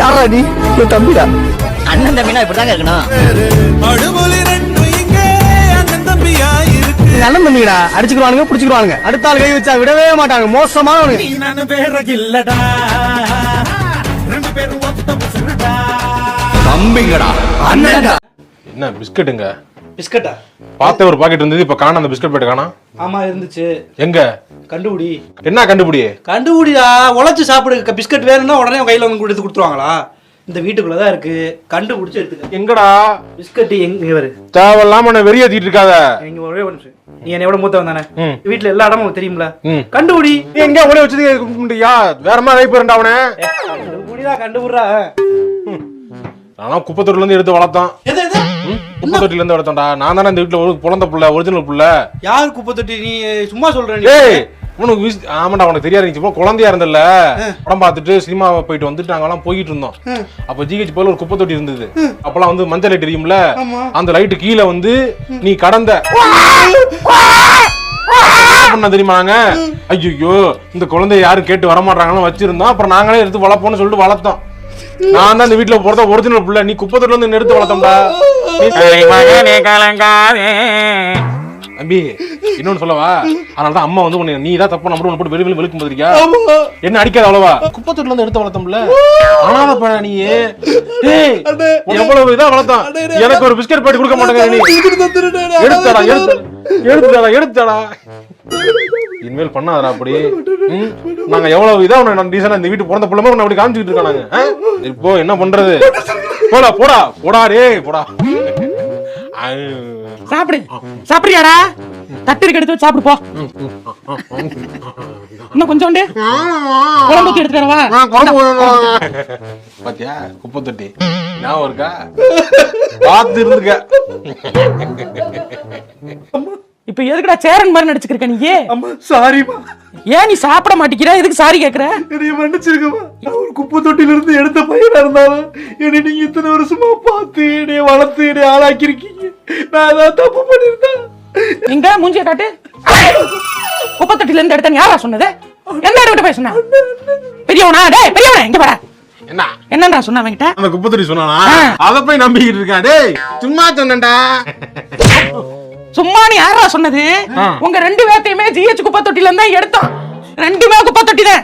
யாரா நீ? என் தம்பிடா. அண்ணன் தம்பினா இப்படிதாங்க இருக்கணும். அடுமொழி ரெண்டு இங்கே அண்ணன் தம்பியா இருக்கு அண்ணன் தம்பிடா. அடிச்சுக்குவானுங்க பிடிச்சுக்குவானுங்க அடுத்த ஆள் கை வச்சா விடவே மாட்டாங்க. மோசமானவனுங்க நீ நான் வேற இல்லடா. ரெண்டு பேரும் ஒத்த முசுடா தம்பிங்கடா. அண்ணன்டா. என்ன பிஸ்கட்டுங்க? பிஸ்கட்டா? பார்த்த ஒரு பாக்கெட் இருந்தது இப்ப காணோம் அந்த பிஸ்கட் பாக்கெட் காணோம். ஆமா இருந்துச்சு. எங்க? கண்டுபிடி. என்ன கண்டுபிடி? கண்டுபிடிடா. உழைச்சு சாப்பிடு பிஸ்கட் வேணும்னா உடனே கையில வந்து எடுத்து கொடுத்துருவாங்களா? இந்த வீட்டுக்குள்ள தான் இருக்கு. கண்டுபிடிச்சு எடுத்துக்க. எங்கடா? பிஸ்கட் எங்க வரு தேவையில்லாம என்ன வெறியேத்திட்டு இருக்காத. நீங்க ஒரே ஒரு நிமிஷம். நீ என்னை விட மூத்தவன் தானே. வீட்டுல எல்லா இடமும் தெரியும்ல. கண்டுபிடி. நீ எங்க ஒளி வச்சது முடியா வேற மாதிரி ரைப் இருந்தா அவனே. கண்டுபிடிடா கண்டுபிடுறா. ஆனா குப்பை தொட்டில இருந்து எடுத்து வளர்த்தான். எது எது? ம்? குப்பை தொட்டில இருந்து வளர்த்தான்டா நான் தானே இந்த வீட்டுல ஒரு குழந்தை புள்ள ஒரிஜினல் புள்ள? யார் குப்பை தொட்டி நீ சும்மா சொல்ற நீ. ஏய் உனக்கு விஷ்- ஆமாடா உனக்கு தெரியாது சும்மா குழந்தையா இருந்தல்ல? படம் பார்த்துட்டு சினிமா போயிட்டு வந்துட்டு நாங்க எல்லாம் போயிட்டு இருந்தோம். அப்ப ஜிஹெச் போல ஒரு குப்பை தொட்டி இருந்தது அப்பெல்லாம் வந்து மஞ்சள் லைட் எரியும்ல. அந்த லைட் கீழே வந்து நீ கடந்த என்ன பண்ண தெரியுமா நாங்க? ஐயோ இந்த குழந்தைய யாரும் கேட்டு வர மாட்டாங்கன்னு வச்சிருந்தோம். அப்புறம் நாங்களே எடுத்து வளர்ப்போம்னு சொல்லிட்டு வளர்த்தோம். நான் தான் இந்த வீட்டுல பிறந்த ஒரிஜினல் புள்ள. நீ குப்பை தொட்டில இருந்து எடுத்து வளர்த்தோம்டா. தம்பி இன்னொன்னு சொல்லவா? அதனால தான் அம்மா வந்து உன்னை நீ தான் தப்பு நம்ம போட்டு வெளி வெளி வெளுக்கும் போதிரியா என்ன அடிக்காத அவ்வளவா? குப்பை தொட்டில இருந்து எடுத்து வளர்த்தோம்ல? அனாத பண்ண நீ எவ்வளவு இதா வளர்த்தான்? எனக்கு ஒரு பிஸ்கட் பாட்டி கொடுக்க மாட்டேங்க நீ. எடுத்தாடா எடுத்து. எடுத்தாடா எடுத்தாடா. இனிமேல் பண்ணாதடா அப்படி? நாங்க எவ்வளவு இதா உன்னை டீசனா இந்த வீட்டு பிறந்த பிள்ளை உன்னை அப்படி காமிச்சிட்டு இருக்காங்க இப்போ என்ன பண்றது? போடா போடா போடா டேய் போடா. சாப்பிடு. சாப்பிடுறியாடா? தட்டு எடுத்து வச்சு சாப்பிடு போ. இன்னும் கொஞ்சோண்டு? குழம்பு எடுத்து வரவா? பாத்தியா? குப்பை தொட்டி. ஞாபகம் இருக்கா பார்த்து இருந்துக்க இப்ப எதுக்குடா சேரன் மாதிரி நடிச்சுக்கிருக்க நீ? அம்மா சாரிமா ஏன் நீ சாப்பிட மாட்டேங்கிற எதுக்கு சாரி கேக்குற? என்னைய மன்னிச்சிருக்கமா நான் ஒரு குப்பை தொட்டில இருந்து எடுத்த பையனா இருந்தாலும் என்னை நீங்க இத்தனை வருஷமா பார்த்து என்னைய வளர்த்து என்னைய ஆளாக்கி இருக்கீங்க நான் அதான் தப்பு பண்ணிருந்தேன். இங்க மூஞ்சிய காட்டு? குப்பை தொட்டில இருந்து எடுத்தேன் யாரா சொன்னது? எந்த இடத்துல போய் சொன்ன? பெரியவனா? டேய் பெரியவனா இங்க வாடா. என்ன? என்னடா சொன்ன அவன்கிட்ட? அந்த குப்பை தொட்டி சொன்னானா. அத போய் நம்பிக்கிட்டு இருக்கான் டேய் சும்மா சொன்னேன்டா. சும்மா நீ யாரா சொன்னது. உங்க ரெண்டு பேர்த்தையுமே ஜிஹெச் குப்பை தொட்டில இருந்தா எடுத்தோம். ரெண்டுமே குப்பை தொட்டி தான்